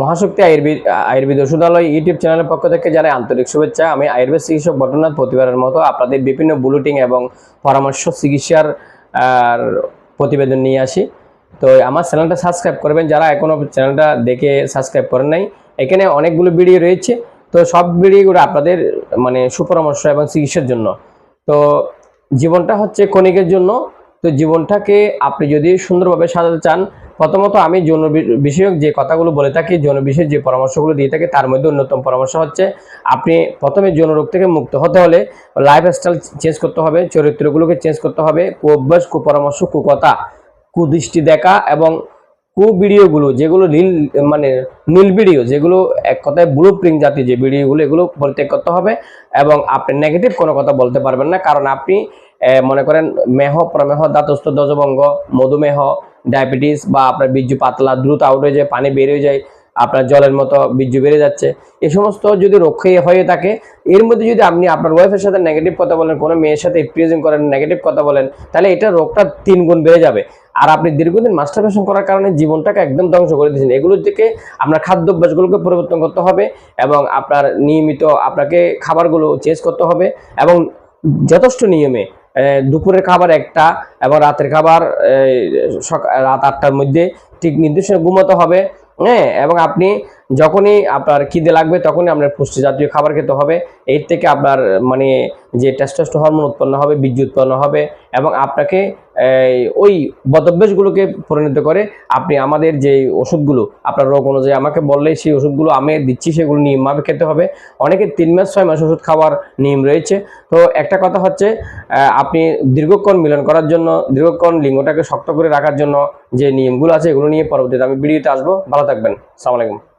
মহাশক্তি Ayurveda Ayurveda ওষুধালয় YouTube চ্যানেলের পক্ষ থেকে জানাই আন্তরিক শুভেচ্ছা। আমি আয়ুর্বেদ চিকিৎসক বটনাথ প্রতিবারের মতো আপনাদের বিভিন্ন বুলেটিং এবং পরামর্শ চিকিৎসার প্রতিবেদন নিয়ে আসি। তো আমার চ্যানেলটা সাবস্ক্রাইব করবেন, যারা এখনও চ্যানেলটা দেখে সাবস্ক্রাইব করেন নাই, এখানে অনেকগুলো ভিডিও রয়েছে। তো সব ভিডিওগুলো আপনাদের মানে সুপরামর্শ এবং চিকিৎসার জন্য। তো জীবনটা হচ্ছে ক্ষণিকের জন্য তো জীবনটাকে আপনি যদি সুন্দরভাবে সাজাতে চান, প্রথমত আমি যৌন বিষয়ক যে কথাগুলো বলে থাকি, যৌন বিষয়ক যে পরামর্শগুলো দিয়ে থাকি, তার মধ্যে অন্যতম পরামর্শ হচ্ছে, আপনি প্রথমে যৌন রোগ থেকে মুক্ত হতে হলে লাইফ স্টাইল চেঞ্জ করতে হবে, চরিত্রগুলোকে চেঞ্জ করতে হবে, কুঅভ্যাস, কুপরামর্শ, কুকথা, কুদৃষ্টি দেখা এবং কু ভিডিওগুলো যেগুলো নীল মানে নীল ভিডিও, যেগুলো এক কথায় ব্লু প্রিন্ট জাতীয় যে ভিডিওগুলো, এগুলো পরিত্যাগ করতে হবে এবং আপনি নেগেটিভ কোনো কথা বলতে পারবেন না, কারণ আপনি মনে করেন মেহ, প্রমেহ, দাতস্থ দজভঙ্গ মধুমেহ, ডায়াবেটিস বা আপনার বীর্য পাতলা, দ্রুত আউট হয়ে যায়, পানি বেরিয়ে যায়, আপনার জলের মতো বীর্য বেড়ে যাচ্ছে। এ সমস্ত যদি রক্ষে হয়ে থাকে, এর মধ্যে যদি আপনি আপনার ওয়াইফের সাথে নেগেটিভ কথা বলেন, কোনো মেয়ের সাথে প্রিয়েজিং করেন নেগেটিভ কথা বলেন, তাহলে এটা রোগটা তিন গুণ বেড়ে যাবে। আর আপনি দীর্ঘদিন মাস্টারবেশন করার কারণে জীবনটাকে একদম ধ্বংস করে দিয়েছেন। এগুলোর থেকে আপনার খাদ্যাভ্যাসগুলোকে পরিবর্তন করতে হবে এবং আপনার নিয়মিত আপনাকে খাবারগুলো চেঞ্জ করতে হবে এবং যথেষ্ট নিয়মে দুপুরের খাবার একটা এবং রাতের খাবার রাত আটটার মধ্যে ঠিক নির্দিষ্ট ঘুমোতে হবে হ্যাঁ এবং আপনি যখনই আপনার খিদে লাগবে, তখনই আপনার পুষ্টি জাতীয় খাবার খেতে হবে। এর থেকে আপনার মানে যে টেস্টোস্ট হরমোন উৎপন্ন হবে বীর্য উৎপন্ন হবে এবং আপনাকে ওই বদভ্যাসগুলোকে পরিণত করে আপনি আমাদের যে ওষুধগুলো, আপনার রোগ অনুযায়ী আমাকে বললে সেই ওষুধগুলো আমি দিচ্ছি, সেগুলো নিয়মভাবে খেতে হবে। অনেকে তিন মাস, ছয় মাস ওষুধ খাওয়ার নিয়ম রয়েছে। তো একটা কথা হচ্ছে আপনি দীর্ঘক্ষণ মিলন করার জন্য, দীর্ঘক্ষণ লিঙ্গটাকে শক্ত করে রাখার জন্য যে নিয়মগুলো আছে, এগুলো নিয়ে পরবর্তীতে আমি ভিডিওতে আসব। ভালো থাকবেন। সালাম আলাইকুম